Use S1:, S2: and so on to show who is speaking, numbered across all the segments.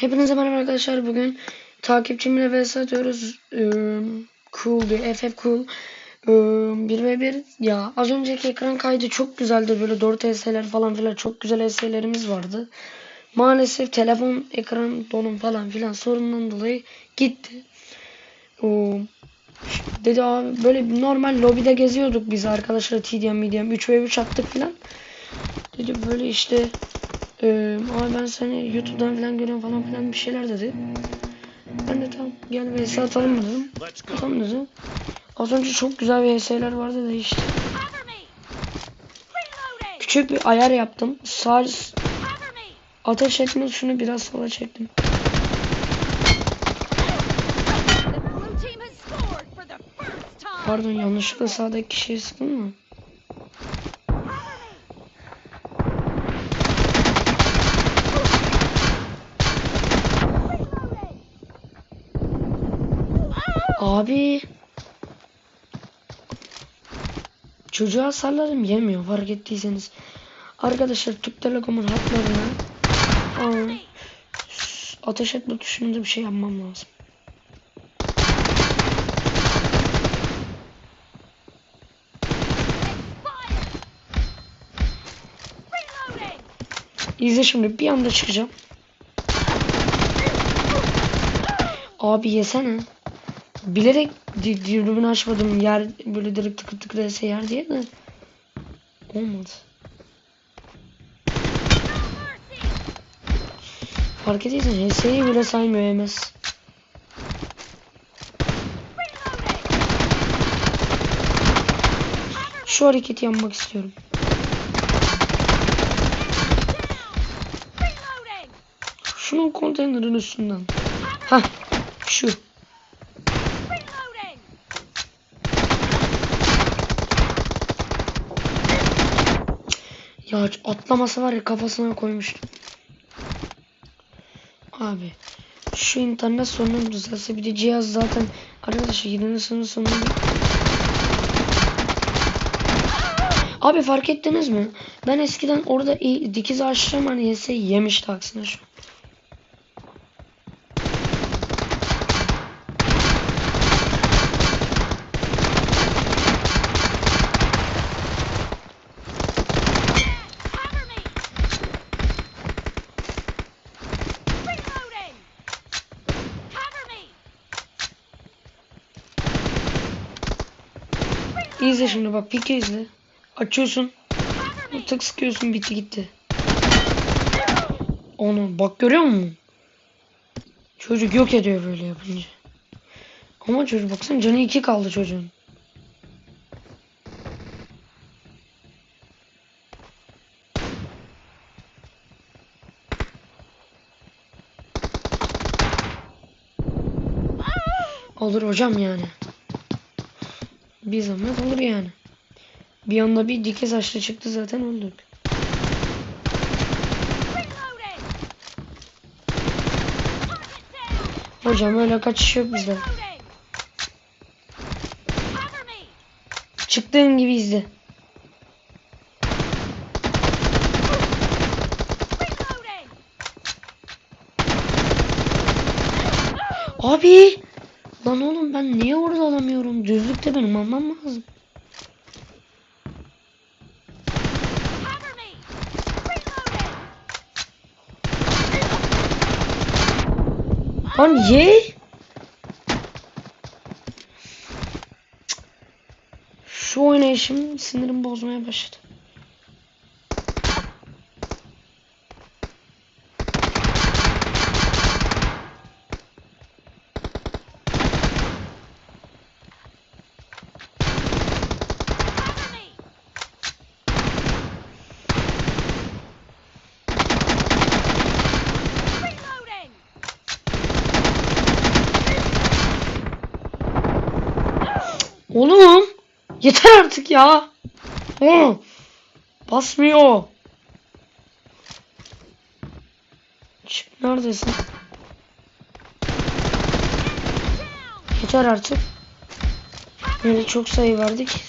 S1: Hepinize merhaba arkadaşlar. Bugün takipçimle vs atıyoruz. Ee, cool diyor. FF Cool. Ee, 1v1. Ya az önceki ekran kaydı çok güzeldi. Böyle 4 HS'ler falan filan çok güzel HS'lerimiz vardı. Maalesef telefon ekran donum falan filan sorundan dolayı gitti. Ee, dedi abi böyle normal lobide geziyorduk biz arkadaşlar TDM, medium 3v3 attık filan. Dedi böyle işte ee, abi ben seni YouTube'dan falan görüyorum falan filan bir şeyler dedi. Ben de tamam gel vs atalım mı dedim. Atalım dedi. Az önce çok güzel bir vs'ler vardı da işte. Küçük bir ayar yaptım. Sağ ateş etme tuşunu biraz sola çektim. Pardon yanlışlıkla sağdaki kişiye sıktın mı? Abi. Çocuğa hasarlarım yemiyor fark ettiyseniz. Arkadaşlar Türk Telekom'un hatlarına ateş etme tuşunda bir şey yapmam lazım. İzle şimdi bir anda çıkacağım. Abi yesene. Bilerek dürbünü açmadım yer böyle direkt tıkır tıkır ese yer diye de. Olmadı. Fark ettiysen HS'yi bile saymıyor MS. Şu hareketi yapmak istiyorum. Şunun konteynerin üstünden. Hah şu. Ya atlaması var ya kafasına koymuştum. Abi şu internet sorunum düzelse bir de cihaz zaten arkadaşlar 7. sınıf sonunda Abi fark ettiniz mi? Ben eskiden orada dikiz ağaçlarım hani yese yemişti aksine şu. İzle şimdi bak piki izle. Açıyorsun. Tık sıkıyorsun bitti gitti. Onu bak görüyor musun? Çocuk yok ediyor böyle yapınca. Ama çocuk baksana canı iki kaldı çocuğun. Olur hocam yani. Bir zahmet olur yani. Bir anda bir dike saçlı çıktı zaten
S2: down!
S1: Hocam öyle kaçış yok bizde. Çıktığın gibi izle. Abi! Lan oğlum ben niye orada alamıyorum? Düzlükte benim almam lazım. Lan ye! Şu oynayışım sinirimi bozmaya başladı. Oğlum! Yeter artık ya! Oğlum! Basmıyor. Çık neredesin? Yeter artık. Böyle çok sayı verdik.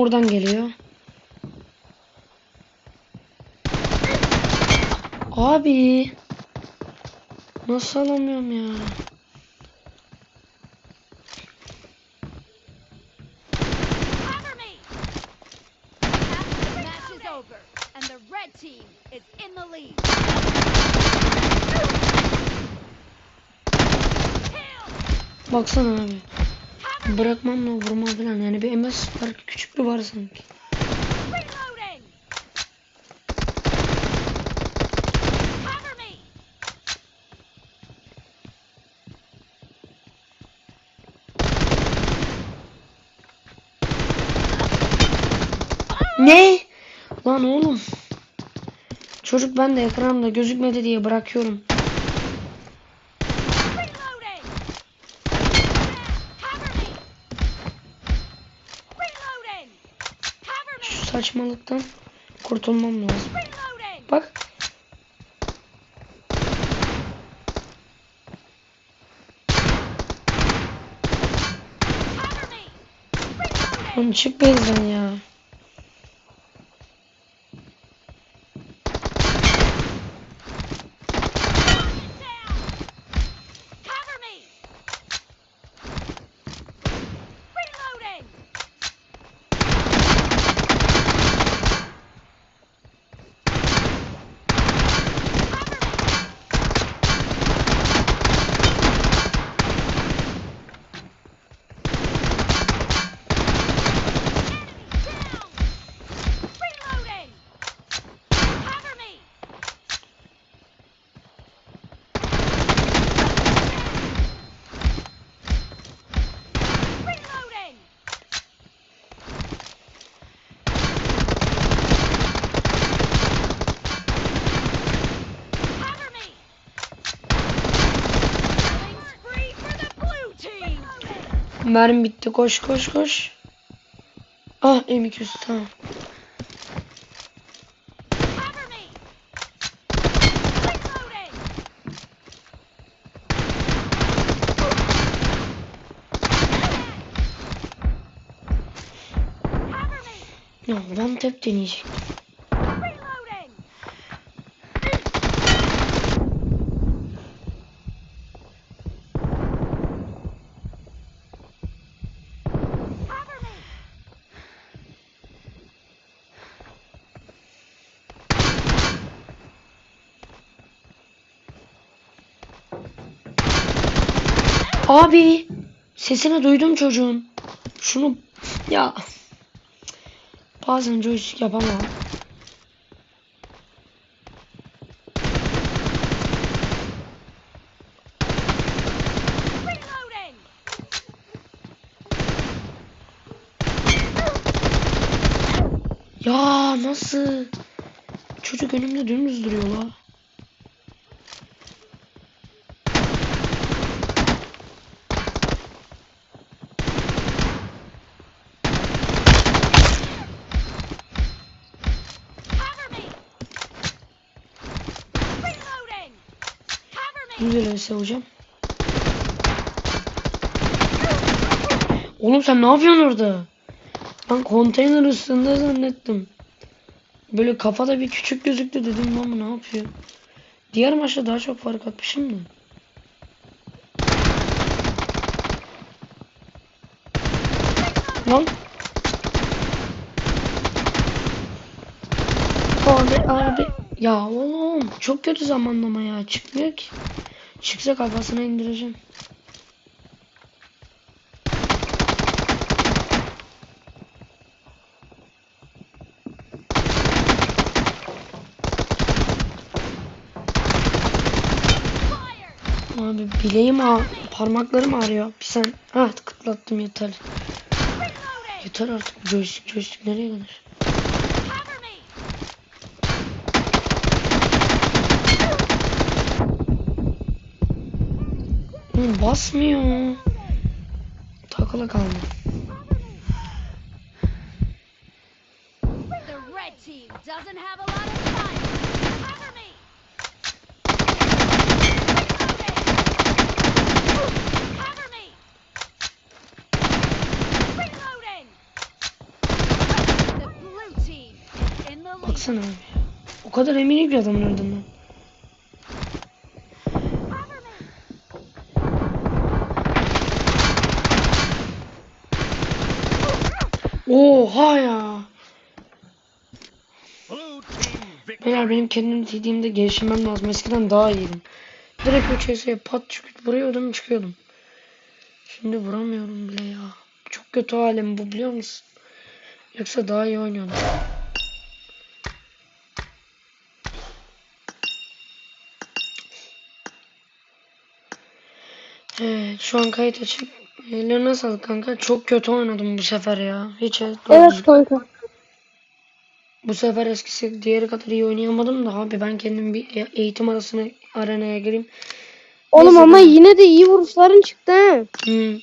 S1: Oradan geliyor. Abi. Nasıl alamıyorum ya? Baksana abi. Bırakmamla vurma falan yani bir MS var küçük bir var sanki. Ne? Lan oğlum. Çocuk ben de ekranımda gözükmedi diye bırakıyorum. Saçmalıktan kurtulmam lazım. Bak. Lan çık bezden ya. Mermi bitti. Koş koş koş. Ah M200 tamam. Ya adam tep deneyecek. Abi. Sesini duydum çocuğun. Şunu ya. Bazen joystick yapamam. Ya nasıl? Çocuk önümde dümdüz duruyor la. Güzel öyle hocam. Oğlum sen ne yapıyorsun orada? Ben konteyner üstünde zannettim. Böyle kafada bir küçük gözüktü dedim bu ne yapıyor? Diğer maçta daha çok fark atmışım da. Lan. Abi abi. Ya oğlum çok kötü zamanlama ya çıkmıyor ki. Çıksa kafasına indireceğim. Abi bileğim ağ parmaklarım ağrıyor. Bir sen ha kıtlattım yeter. Yeter artık joystick joystick nereye kadar? Oğlum basmıyor. Takılı kaldı. Baksana abi. O kadar eminim ki adamın öldüğünden. Oha ya. Beyler benim kendim dediğimde gelişmem lazım. Eskiden daha iyiydim. Direkt o çeseye pat çıkıp vuruyordum çıkıyordum. Şimdi vuramıyorum bile ya. Çok kötü halim bu biliyor musun? Yoksa daha iyi oynuyordum. Evet şu an kayıt açık. Ellerine sağlık kanka. Çok kötü oynadım bu sefer ya. Hiç
S3: Evet kanka.
S1: Bu sefer eskisi diğeri kadar iyi oynayamadım da abi ben kendim bir e- eğitim arasına arenaya gireyim.
S3: Oğlum
S1: Neyse
S3: ama
S1: kanka.
S3: yine de iyi vuruşların çıktı he.
S1: Hmm.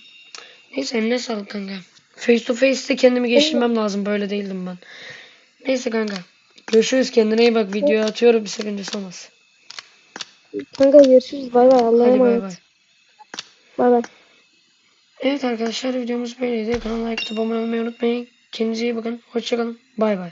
S1: Neyse eline sağlık kanka. Face to face'te kendimi geliştirmem lazım. Böyle değildim ben. Neyse kanka. Görüşürüz kendine iyi bak. Videoyu atıyorum bir sakıncası olmaz.
S3: Kanka görüşürüz. Bay bay. Allah'a
S1: Hadi bay bay.
S3: emanet. Bay bay.
S1: Evet arkadaşlar videomuz böyleydi. Kanala like atıp abone olmayı unutmayın. Kendinize iyi bakın. Hoşçakalın. Bay bay.